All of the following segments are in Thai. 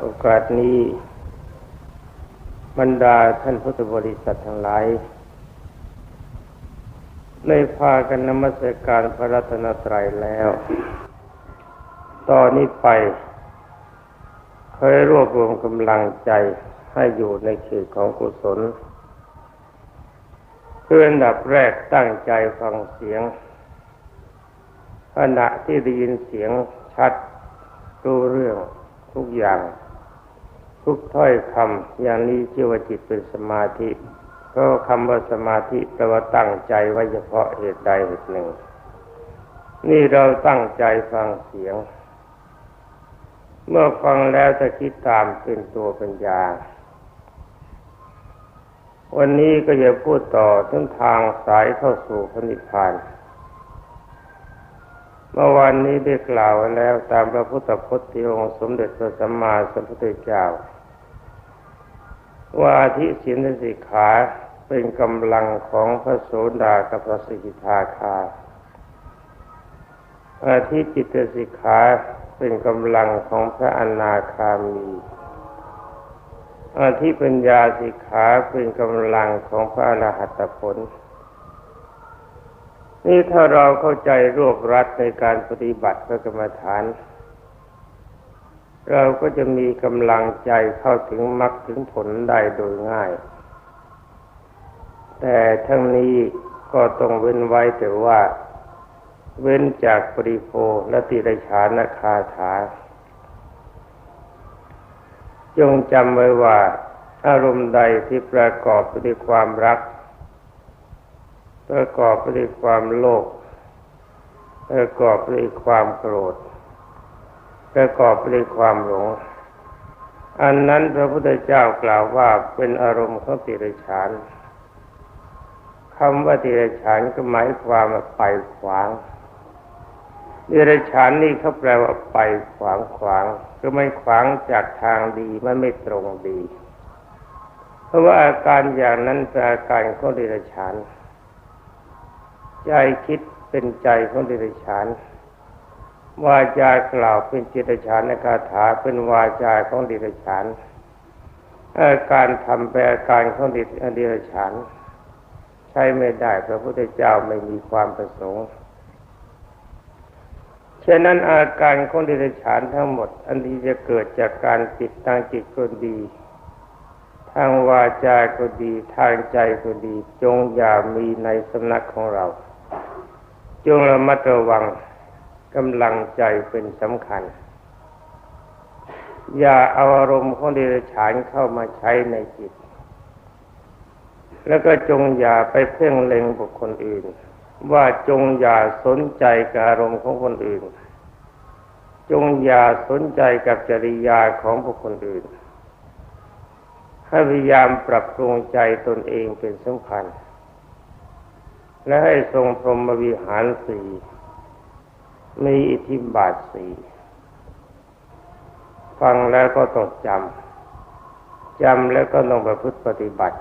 โอกาสนี้บรรดาท่านพุทธบริษัททั้งหลายได้พากันนมัสการพระรัตนตรัยแล้ว ตอนนี้ไปเคยรวบรวมกำลังใจให้อยู่ในเขตของกุศลเพื่อนดับแรกตั้งใจฟังเสียงขณะที่ได้ยินเสียงชัดรู้เรื่อง ทุกอย่าง ทุกถ้อยคำอย่างนี้ชื่อว่าจิตเป็นสมาธิเพราะคำว่าสมาธิแปลว่าตั้งใจไว้เฉพาะเหตุใดเหตุหนึ่ง นี่เราตั้งใจฟังเสียง เมื่อฟังแล้วจะคิดตามเป็นตัวปัญญาวันนี้ก็จะพูดต่อถึงทางสายเข้าสู่พระนิพพาน เมื่อวานนี้ได้กล่าวไว้แล้วตามพระพุทธพจน์ที่องค์สมเด็จพระสัมมาสัมพุทธเจ้า ว่าทิศีลสิกขาเป็นกำลังของพระโสดากับพระสกิทาคาอาทิจิตสิกขาเป็นกำลังของพระอนาคามีอาทิปัญญาสิกขาเป็นกำลังของพระอรหัตผล นี่ถ้าเราเข้าใจรวบรัดในการปฏิบัติพระกรรมฐาน เราก็จะมีกำลังใจเข้าถึงมรรคถึงผลได้โดยง่าย แต่ทั้งนี้ก็ต้องเว้นไว้แต่ว่า เว้นจากปริโภและติรชานคาถา จงจำไว้ว่าอารมณ์ใดที่ประกอบไปด้วยความรัก ประกอบไปด้วยความโลภประกอบไปด้วยความโกรธประกอบไปด้วยความหลง อันนั้นพระพุทธเจ้ากล่าวว่าเป็นอารมณ์ของติรฉานคำว่าติรฉานก็หมายความว่าไปขวางติรฉานนี่เขาแปลว่าไปขวางขวางก็ไม่ขวางจากทางดีมันไม่ตรงดี เพราะว่าอาการอย่างนั้นเป็นอาการของติรฉาน ใจคิดเป็นใจของติรฉานวาจากล่าวเป็นจิตฉานในคาถาเป็นวาจาของดิรฉานการทำเป็นอาการของเดิดิรฉาน ใช้ไม่ได้พระพุทธเจ้าไม่มีความประสงค์ฉะนั้นอาการของดิรฉานทั้งหมด อันที่จะเกิดจากการจิตทางจิตก็ดี ทางวาจาก็ดี ทางใจก็ดี จงอย่ามีในสำนักของเรา จงระมัดระวังกำลังใจเป็นสำคัญ อย่าเอาอารมณ์ของเดรัจฉานเข้ามาใช้ในจิต แล้วก็จงอย่าไปเพ่งเล็งบุคคลอื่น ว่าจงอย่าสนใจกับอารมณ์ของคนอื่น จงอย่าสนใจกับจริยาของบุคคลอื่นให้พยายามปรับปรุงใจตนเองเป็นสำคัญ และให้ทรงพรหมวิหารสี่มีอิทธิบาทสี่ฟังแล้วก็ต้องจำจำแล้วก็ต้องประพฤติปฏิบัติ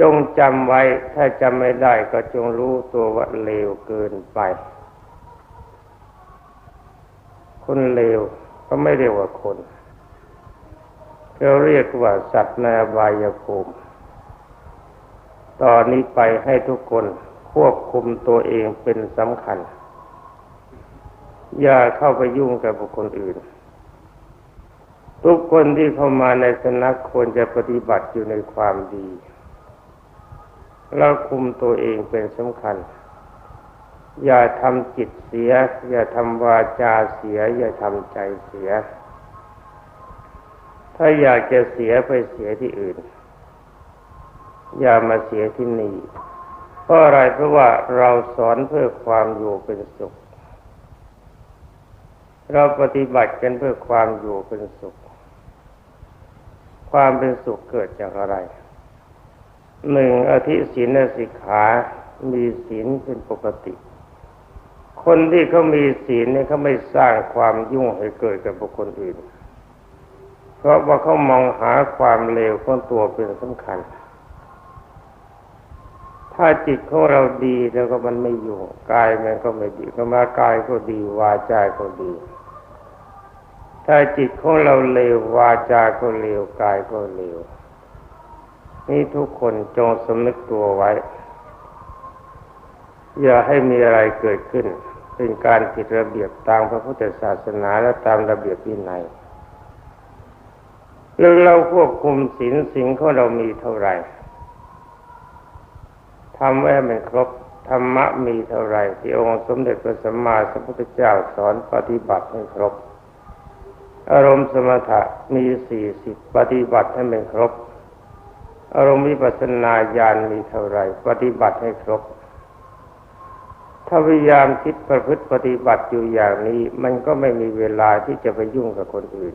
จงจำไว้ถ้าจำไม่ได้ก็จงรู้ตัวว่าเลวเกินไป คนเลวก็ไม่เรียกว่าคนเขาเรียกว่าสัตว์ในอบายภูมิ ตอนนี้ไปให้ทุกคนควบคุมตัวเองเป็นสำคัญ อย่าเข้าไปยุ่งกับบุคคลอื่น ทุกคนที่เข้ามาในสนักควรจะปฏิบัติอยู่ในความดีแล้วคุมตัวเองเป็นสำคัญ อย่าทำจิตเสีย อย่าทำวาจาเสีย อย่าทำใจเสีย ถ้าอยากจะเสียไปเสียที่อื่น อย่ามาเสียที่นี่เพราะอะไรเพราะว่าเราสอนเพื่อความอยู่เป็นสุข เราปฏิบัติกันเพื่อความอยู่เป็นสุข ความเป็นสุขเกิดจากอะไรหนึ่งอธิศีลสิกขามีศีลเป็นปกติ คนที่เขามีศีลเนี่ยเขาไม่สร้างความยุ่งให้เกิดกับบุคคลอื่น เพราะว่าเขามองหาความเลวของตัวเป็นสำคัญ ถ้าจิตของเราดีแล้วก็มันไม่อยู่กายมันก็ไม่ดีก็มากายก็ดีวาจาก็ดี ถ้าจิตของเราเลววาจาก็เลวกายก็เลวนี่ทุกคนจงสำนึกตัวไว้ อย่าให้มีอะไรเกิดขึ้น เป็นการผิดระเบียบตามพระพุทธศาสนาและตามระเบียบวินัยแล้วเราควบคุมศีลสิ่งของเรามีเท่าไหร่ำไว้ให้มันครบธรรมะมีเท่าไรที่องค์สมเด็จพระสัมมาสัมพุทธเจ้าสอนปฏิบัติให้ครบ อารมณ์สมถะมีสี่สิบปฏิบัติให้มันครบ อารมณ์วิปัสสนาญาณมีเท่าไรปฏิบัติให้ครบ ถ้าพยายามคิดประพฤติปฏิบัติอยู่อย่างนี้ มันก็ไม่มีเวลาที่จะไปยุ่งกับคนอื่น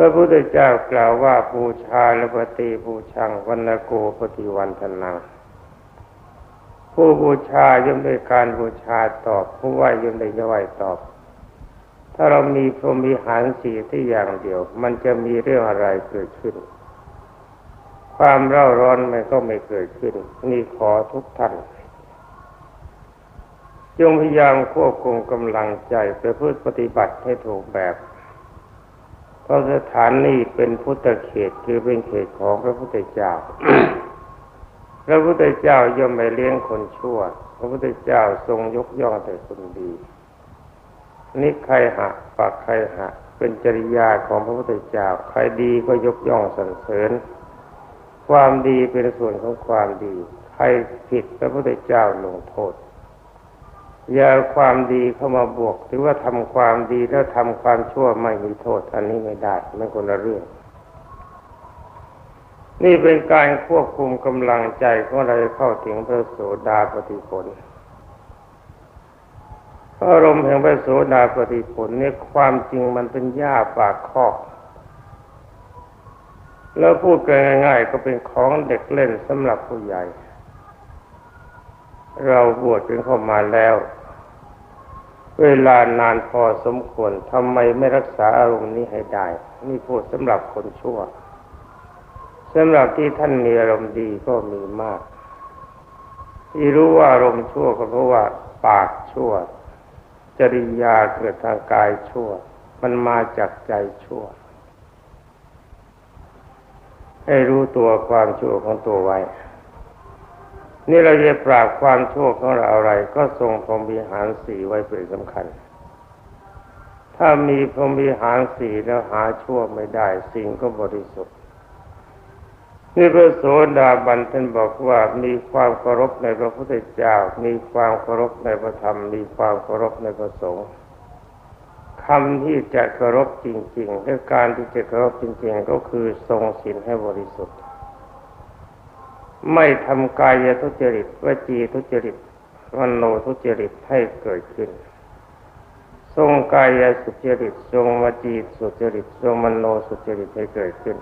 พระพุทธเจ้ากล่าวว่าบูชาและปฏิบูชังวันโกปฏิวันทนังผู้บูชาย่อมด้วยการบูชาตอบ ผู้ไหวย่อมได้ไหวตอบ ถ้าเรามีพรหมีหารสีที่อย่างเดียว มันจะมีเรื่องอะไรเกิดขึ้น ความเร่าร้อนมันก็ไม่เกิดขึ้น นี่ขอทุกท่านจงพยายามควบคุมกำลังใจไปเพื่อปฏิบัติให้ถูกแบบ พราะสถานนี้เป็นพุทธเขตคือเป็นเขตของพระพุทธเจ้า พระพุทธเจ้าย่อมไม่เลี้ยงคนชั่ว พระพุทธเจ้าทรงยกย่องแต่คนดีนิใครหะปากใครหะ เป็นจริยาของพระพุทธเจ้า ใครดีก็ยกย่องสรรเสริญ ความดีเป็นส่วนของความดี ใครผิดพระพุทธเจ้าลงโทษ อย่าความดีเข้ามาบวกถือว่าทำความดีแล้วทำความชั่วไม่มีโทษ อันนี้ไม่ได้มันคนละเรื่อง นี่เป็นการควบคุมกำลังใจของเราเข้าถึงพระโสดาปฏิผลอารมณ์แห่งพระโสดาปฏิผลนี่ความจริงมันเป็นหญ้าปากคอกแล้วพูดกันง่าย ๆ ก็เป็นของเด็กเล่นสำหรับผู้ใหญ่ เราบวชกันเข้ามาแล้ว เวลานานพอสมควรทำไมไม่รักษาอารมณ์นี้ให้ได้ นี่พูดสำหรับคนชั่วสำหรับที่ท่านมีอารมณ์ดีก็มีมาก ที่รู้ว่าอารมณ์ชั่วก็เพราะว่าปากชั่ว จริยาเกิดทางกายชั่ว มันมาจากใจชั่ว ให้รู้ตัวความชั่วของตัวไว้ นี่เราจะปราบความชั่วของเราอะไร ก็ทรงพรหมวิหารสี่ไว้เป็นสำคัญ ถ้ามีพรหมวิหารสี่แล้วหาชั่วไม่ได้ สิ่งก็บริสุทธิ์นี่พระโสดาบันท่านบอกว่ามีความเคารพในพระพุทธเจ้า มีความเคารพในพระธรรม มีความเคารพในพระสงฆ์คำที่จะเคารพจริงๆและการที่จะเคารพจริง ๆ ก็คือทรงศีลให้บริสุทธิ์ ไม่ทำกายทุจริตวจีทุจริตมโนทุจริตให้เกิดขึ้น ทรงกายสุจริตทรงวจีสุจริตทรงมโนสุจริตให้เกิดขึ้น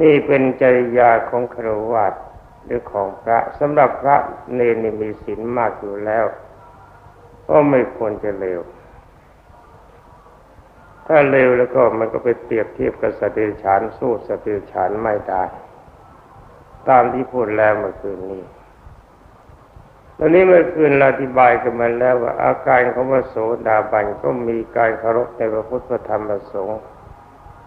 นี่เป็นจริยาของครวัตหรือของพระสำหรับพระเนรนี่มีศีลมากอยู่แล้ว ก็ไม่ควรจะเลวถ้าเลวแล้วก็มันก็ไปเปรียบเทียบกับสตว์เดรัจฉานสู้สตว์เดรัจฉานไม่ได้ ตามที่พูดแล้วเมื่อคืนนี้ตอนนี้เมื่อคืนเราอธิบายกันมาแล้วว่าอาการของพระโสดาบันก็มีการเคารพในพระพุทธธรรมประสงค์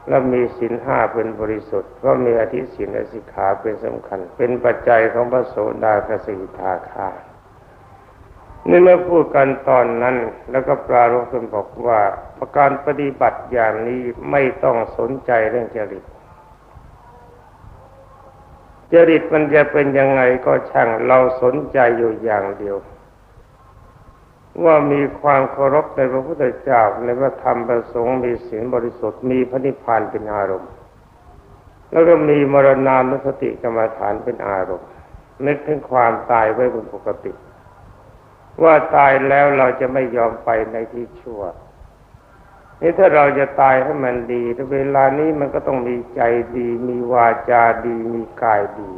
และมีศีลห้าเป็นบริสุทธิ์ก็มีอธิศีลและสิกขาเป็นสำคัญ เป็นปัจจัยของพระโสดากสิทาคานี่เมื่อพูดกันตอนนั้นแล้วก็ปรารภกันบอกว่าประการปฏิบัติอย่างนี้ไม่ต้องสนใจเรื่องจริต จริตมันจะเป็นยังไงก็ช่างเราสนใจอยู่อย่างเดียว ว่ามีความเคารพในพระพุทธเจ้าในพระธรรมประสงค์มีศีลบริสุทธิ์มีพระนิพพานเป็นอารมณ์ แล้วก็มีมรณานุสติกรรมฐานเป็นอารมณ์นึกถึงความตายไว้เป็นปกติ ว่าตายแล้วเราจะไม่ยอมไปในที่ชั่ว นี่ถ้าเราจะตายให้มันดีแต่เวลานี้มันก็ต้องมีใจดี มีวาจาดี มีกายดี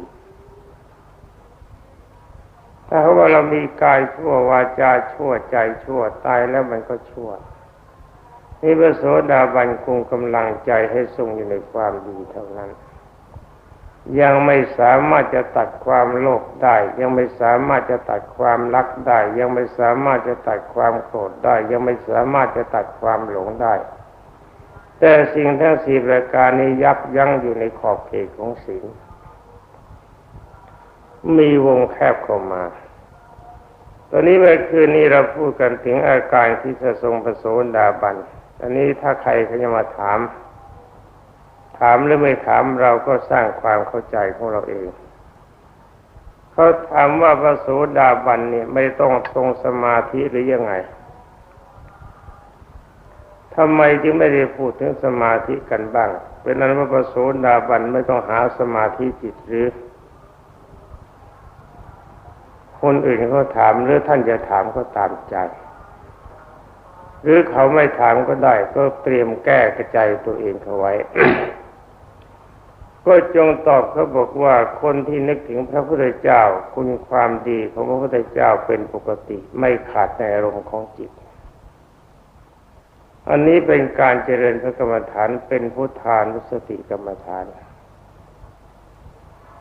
ถ้าว่าเรามีกายชั่ววาจาชั่วใจชั่วตายแล้วมันก็ชั่วนี่พระโสดาบันคงกำลังใจให้ทรงอยู่ในความดีเท่านั้น ยังไม่สามารถจะตัดความโลภได้ ยังไม่สามารถจะตัดความรักได้ ยังไม่สามารถจะตัดความโกรธได้ ยังไม่สามารถจะตัดความหลงได้ แต่สิ่งทั้งสี่ประการนี้ยับยั้งอยู่ในขอบเขตของศีลมีวงแคบเข้ามา ตอนนี้เมื่อคืนนี้เราพูดกันถึงอาการที่จะทรงประโสดาบันอันนี้ถ้าใครเขาจะมาถามามหรือไม่ถามเราก็สร้างความเข้าใจของเราเอง เขาถามว่าพระโสดาบันเนี่ยไม่ต้องทรงสมาธิหรือยังไงทำไมจึงไม่ได้พูดถึงสมาธิกันบ้าง เป็นนั้นว่าพระโสดาบันไม่ต้องหาสมาธิจิตหรือ คนอื่นเขาถามหรือท่านจะถามก็ตามใจ หรือเขาไม่ถามก็ได้ ก็เตรียมแก้กระใจตัวเองเขาไว้ ก็จงตอบเขาบอกว่าคนที่นึกถึงพระพุทธเจ้า คุณความดีของพระพุทธเจ้าเป็นปกติ ไม่ขาดในอารมณ์ของจิต อันนี้เป็นการเจริญพระกรรมฐานเป็นพุทธานุสติกรรมฐาน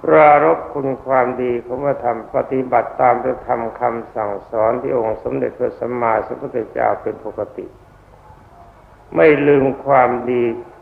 ปรารบคุณความดีของพระธรรมปฏิบัติตามพระธรรมคำสั่งสอนที่องค์สมเด็จพระสัมมาสัมพุทธเจ้าเป็นปกติ ไม่ลืมความดี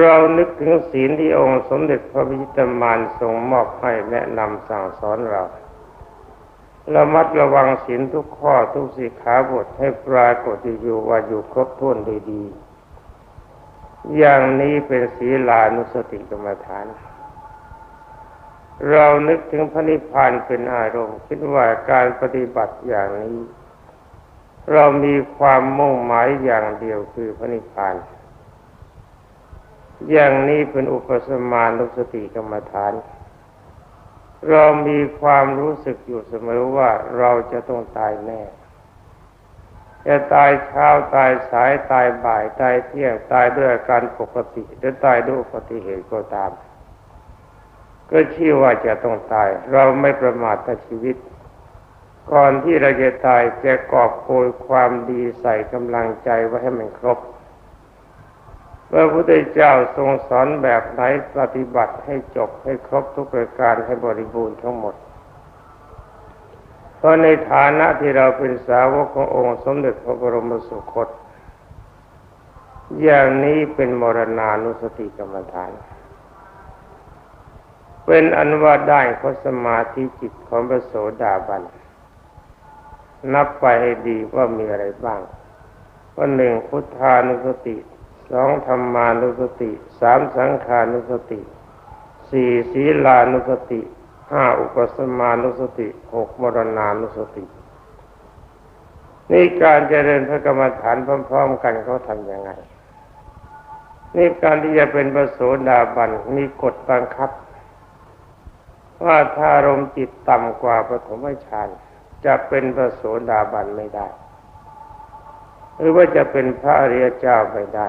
เรานึกถึงศีลที่องค์สมเด็จพระพิจิตรมานทรงมอบให้แนะนำสั่งสอนเราระมัดระวังศีลทุกข้อทุกสิกขาบทให้ปรากฏอยู่ว่าอยู่ครบถ้วนดีดี อย่างนี้เป็นศีลานุสติกรรมฐาน เรานึกถึงพระนิพพานเป็นอารมณ์ คิดว่าการปฏิบัติอย่างนี้ เรามีความมุ่งหมายอย่างเดียวคือพระนิพพาน อย่างนี้เป็นอุปสมานุสติกรรมฐาน เรามีความรู้สึกอยู่เสมอว่าเราจะต้องตายแน่ จะตายเช้าตายสายตายบ่ายตายเที่ยงตายด้วยอาการปกติหรือตายด้วยอุบัติเหตุก็ตาม ก็ชื่อว่าจะต้องตาย เราไม่ประมาทในชีวิต ก่อนที่เราจะตายจะกอบโกยความดีใส่กำลังใจไว้ให้มันครบ พระพุทธเจ้าทรงสอนแบบไหนปฏิบัติให้จบให้ครบทุกประการให้บริบูรณ์ทั้งหมด เพราะในฐานะที่เราเป็นสาวกขององค์สมเด็จพระบรมสุคต อย่างนี้เป็นมรณานุสติกรรมฐาน เป็นอันว่าได้ข้สมาธิจิตของพระโสดาบัน นับไปให้ดีว่ามีอะไรบ้างว่าหนึ่งพุทธานุสติ สองธรรมานุสติสามสังขานุสติสี่ศีลานุสติห้าอุปสมานุสติหกมรณานุสตินี่การเจริญพระกรรมฐานพร้อม ๆ กันเขาทำยังไง นี่การที่จะเป็นประโสดาบันมีกฎบังคับ ว่าถ้ารมจิตต่ำกว่าปฐมฌานจะเป็นประโสดาบันไม่ได้ หรือว่าจะเป็นพระอริยเจ้าไม่ได้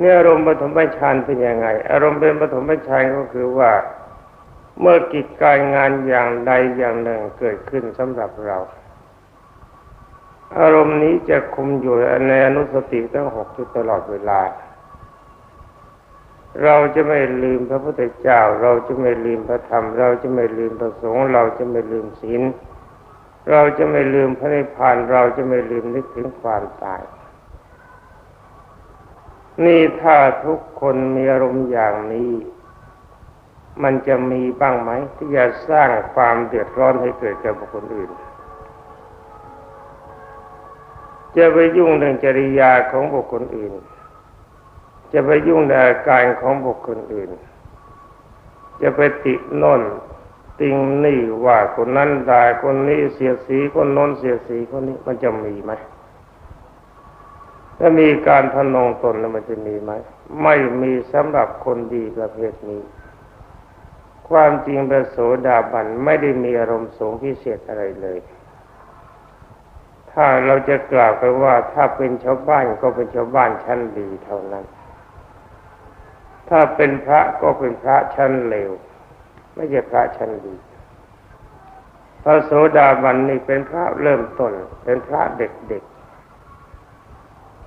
เนี่ยอารมณ์ปฐมฌานเป็นยังไง อารมณ์เป็นปฐมฌานก็คือว่า เมื่อกิจการงานอย่างใดอย่างหนึ่งเกิดขึ้นสำหรับเรา อารมณ์นี้จะคุมอยู่ในอนุสติทั้งหกจุดตลอดเวลา เราจะไม่ลืมพระพุทธเจ้า เราจะไม่ลืมพระธรรม เราจะไม่ลืมพระสงฆ์เราจะไม่ลืมศีลเราจะไม่ลืมพระนิพพานเราจะไม่ลืมนึกถึงความตาย นี่ถ้าทุกคนมีอารมณ์อย่างนี้ มันจะมีบ้างไหม ที่จะสร้างความเดือดร้อนให้เกิดแกับบุคคลอื่น จะไปยุ่งเรื่องจริยาของบุคคลอื่น จะไปยุ่งในอาการของบุคคลอื่น จะไปติโน่นติงนี่ว่าคนนั้นด่าคนนี้เสียสีคนโน้นเสียสีคนนี้มันจะมีไหม ถ้ามีการพนงตนแล้วมันจะมีไหมไม่มีสำหรับคนดีประเภทนี้ ความจริงพระโสดาบันไม่ได้มีอารมณ์สูงพิเศษอะไรเลย ถ้าเราจะกล่าวไปว่าถ้าเป็นชาวบ้านก็เป็นชาวบ้านชั้นดีเท่านั้น ถ้าเป็นพระก็เป็นพระชั้นเลวไม่ใช่พระชั้นดีพระโสดาบันนี่เป็นพระเริ่มต้นเป็นพระเด็กๆ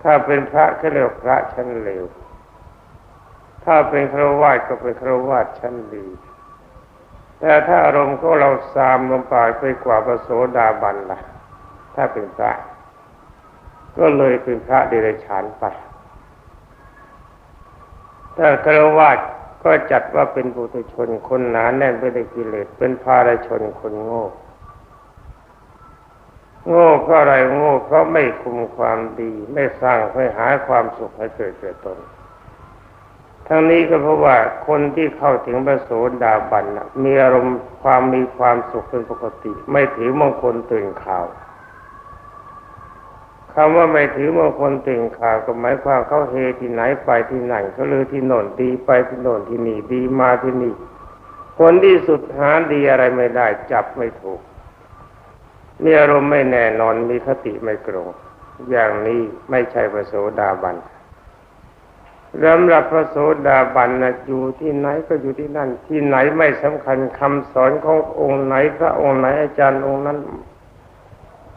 ถ้าเป็นพระก็เรียกพระชั้นเลว ถ้าเป็นครวาสก็เป็นครวาสชั้นดี แต่ถ้าอารมณ์ของเราสามลงไปไปกว่าพระโสดาบันล่ะ ถ้าเป็นพระ ก็เลยเป็นพระเดรัจฉานไป ถ้าครวาสก็จัดว่าเป็นบุตรชนคนหนาแน่นไปด้วยกิเลสเป็นภารชนคนโง่ โง่เพราะอะไรโง่เพราะไม่คุมความดี ไม่สร้างให้หาความสุขให้เกิดแก่ตน ทั้งนี้ก็เพราะว่าคนที่เข้าถึงพระโสดาบันมีอารมณ์ความมีความสุขเป็นปกติ ไม่ถือมงคลตื่นข่าวคำว่าไม่ถือมงคลตื่นข่าวก็หมายความเขาเฮที่ไหนไปที่ไหนเขาลือที่โน่นดีไปที่โน่นที่นี่ดีมาที่นี่คนที่สุดหาดีอะไรไม่ได้ จับไม่ถูก มีอารมณ์ไม่แน่นอนมีคติไม่ตรงอย่างนี้ไม่ใช่พระโสดาบันสำหรับพระโสดาบันนะอยู่ที่ไหนก็อยู่ที่นั่น ที่ไหนไม่สำคัญคำสอนขององค์ไหนพระองค์ไหนอาจารย์องค์นั้น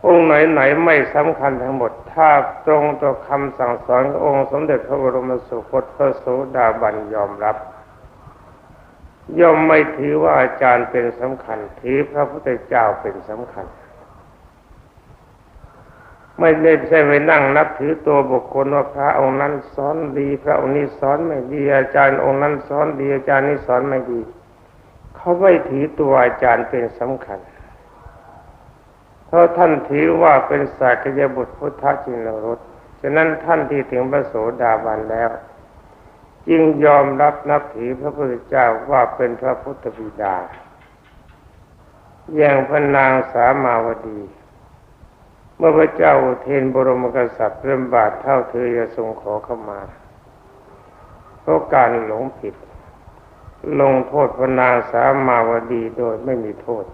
องค์ไหนไหนไม่สำคัญทั้งหมด ถ้าตรงต่อคำสั่งสอนขององค์สมเด็จพระบรมสุคตพระโสดาบันยอมรับ ย่อมไม่ถือว่าอาจารย์เป็นสำคัญถือพระพุทธเจ้าเป็นสำคัญ ไม่ได้ใช่ไปนั่งนับถือตัวบุคคลว่าพระองค์นั้นสอนดี พระองค์นี้สอนไม่ดี อาจารย์องค์นั้นสอนดีอาจารย์นี้สอนไม่ดี เขาไม่ถือตัวอาจารย์เป็นสำคัญ เพราะท่านถือว่าเป็นสากยบุตรพุทธจินรสฉะนั้นท่านที่ถึงพระโสดาบันแล้ว จึงยอมรับนับถือพระพุทธเจ้าว่าเป็นพระพุทธบิดาอย่างพระนางสามาวดี มื่อพระเจ้าเทนบรมกษัตริย์เริ่มบาทเท่าเธอจะทรงขอเข้ามาเพราะการหลงผิด ลงโทษพระนางสามาวดีโดยไม่มีโทษ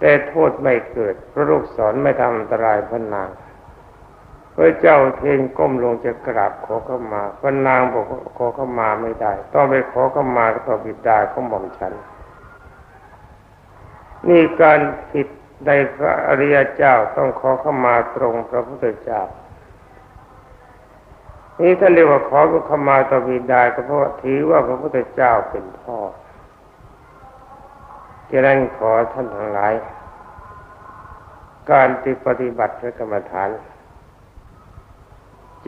แต่โทษไม่เกิดเพราะลูกศรไม่ทำอันตรายพระนางพระเจ้าเทนก้มลงจะกราบขอเข้ามาพระนางบอกขอเข้ามาไม่ได้ ต้องไปขอเข้ามาต่อบิดาของหม่อมฉันนี่การผิด ในพระอริยเจ้าต้องขอเข้ามาตรงพระพุทธเจ้านี่ท่านเรียกว่าขอเข้ามาต่อบิดาก็เพราะถือว่าพระพุทธเจ้าเป็นพ่อจะนั้นขอท่านทั้งหลาย การที่ปฏิบัติพระกรรมฐาน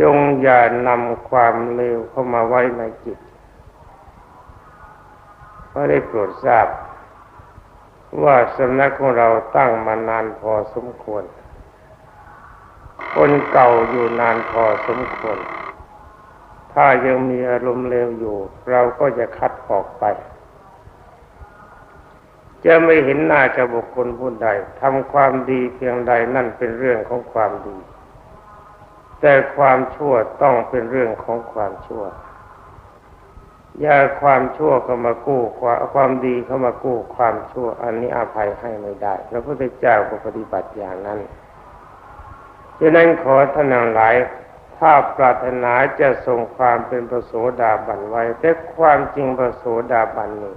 จงอย่านำความเลวเข้ามาไว้ในจิตเพราะได้โปรดทราบ ว่าสำนักของเราตั้งมานานพอสมควร คนเก่าอยู่นานพอสมควร ถ้ายังมีอารมณ์เลวอยู่ เราก็จะคัดออกไป จะไม่เห็นหน้ากับบุคคลผู้ใดทำความดีเพียงใดนั่นเป็นเรื่องของความดี แต่ความชั่วต้องเป็นเรื่องของความชั่ว อย่าความชั่วเข้ามากู้ความความดีเข้ามากู้ความชั่ว อันนี้อภัยให้ไม่ได้พระพุทธเจ้าก็ปฏิบัติอย่างนั้นดังนั้นขอท่านทั้งหลายถ้าปรารถนาจะทรงความเป็นพระโสดาบันไว้ แต่ความจริงพระโสดาบันนี้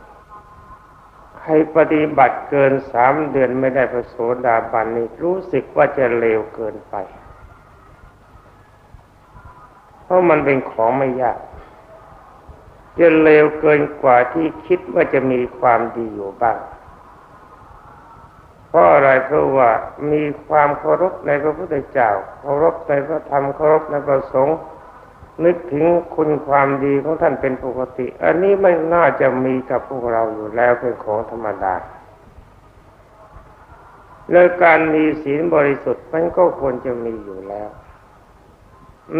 ใครปฏิบัติเกินสามเดือนไม่ได้พระโสดาบันนี่รู้สึกว่าจะเลวเกินไป เพราะมันเป็นของไม่ยาก จะเลวเกินกว่าที่คิดว่าจะมีความดีอยู่บ้าง เพราะอะไรเพราะว่ามีความเคารพในพระพุทธเจ้าเคารพในพระธรรมเคารพในพระสงฆ์นึกถึงคุณความดีของท่านเป็นปกติ อันนี้ไม่น่าจะมีกับพวกเราอยู่แล้วเป็นของธรรมดาและการมีศีลบริสุทธิ์มันก็ควรจะมีอยู่แล้ว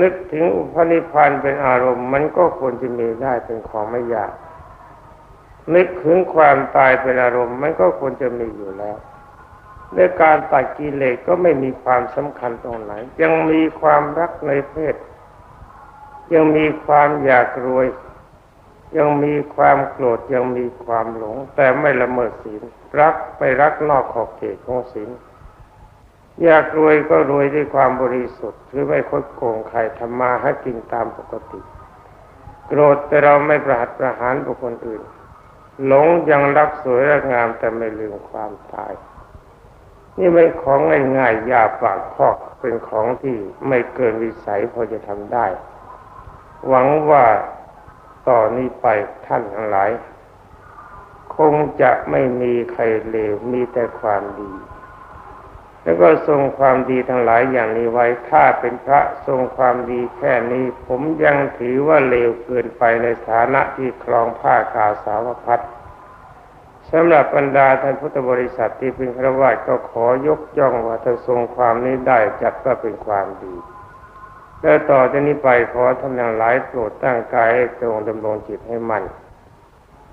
นึกถึงอุปนิพพานเป็นอารมณ์ มันก็ควรจะมีได้เป็นของไม่ยาก นึกถึงความตายเป็นอารมณ์ มันก็ควรจะมีอยู่แล้วในการตัดกิเลสก็ไม่มีความสำคัญตรงไหน ยังมีความรักในเพศ ยังมีความอยากรวย ยังมีความโกรธยังมีความหลง แต่ไม่ละเมิดศีลรักไปรักนอกขอบเขตของศีล อยากรวยก็รวยด้วยความบริสุทธิ์คือไม่คดโกงใครทำมาให้กินตามปกติ โกรธแต่เราไม่ประหัตประหารบุคคลอื่น หลงยังรักสวยรักงามแต่ไม่ลืมความตาย นี่เป็นของง่ายๆยาปากพอกเป็นของที่ไม่เกินวิสัยพอจะทำได้ หวังว่าต่อนนี้ไปท่านทั้งหลาย คงจะไม่มีใครเลวมีแต่ความดี แล้วก็ทรงความดีทั้งหลายอย่างนี้ไว้ ถ้าเป็นพระทรงความดีแค่นี้ ผมยังถือว่าเลวเกินไปในฐานะที่ครองผ้ากาสาวพัดสำหรับบรรดาท่านพุทธบริษัทที่เป็นครวญก็ขอยกย่องว่าถ้าทรงความนี้ได้จัดว่าเป็นความดีแล้วต่อจากนี้ไปขอท่านทั้งหลายโปรดตั้งกายให้ตรงดำรงจิตให้มั่น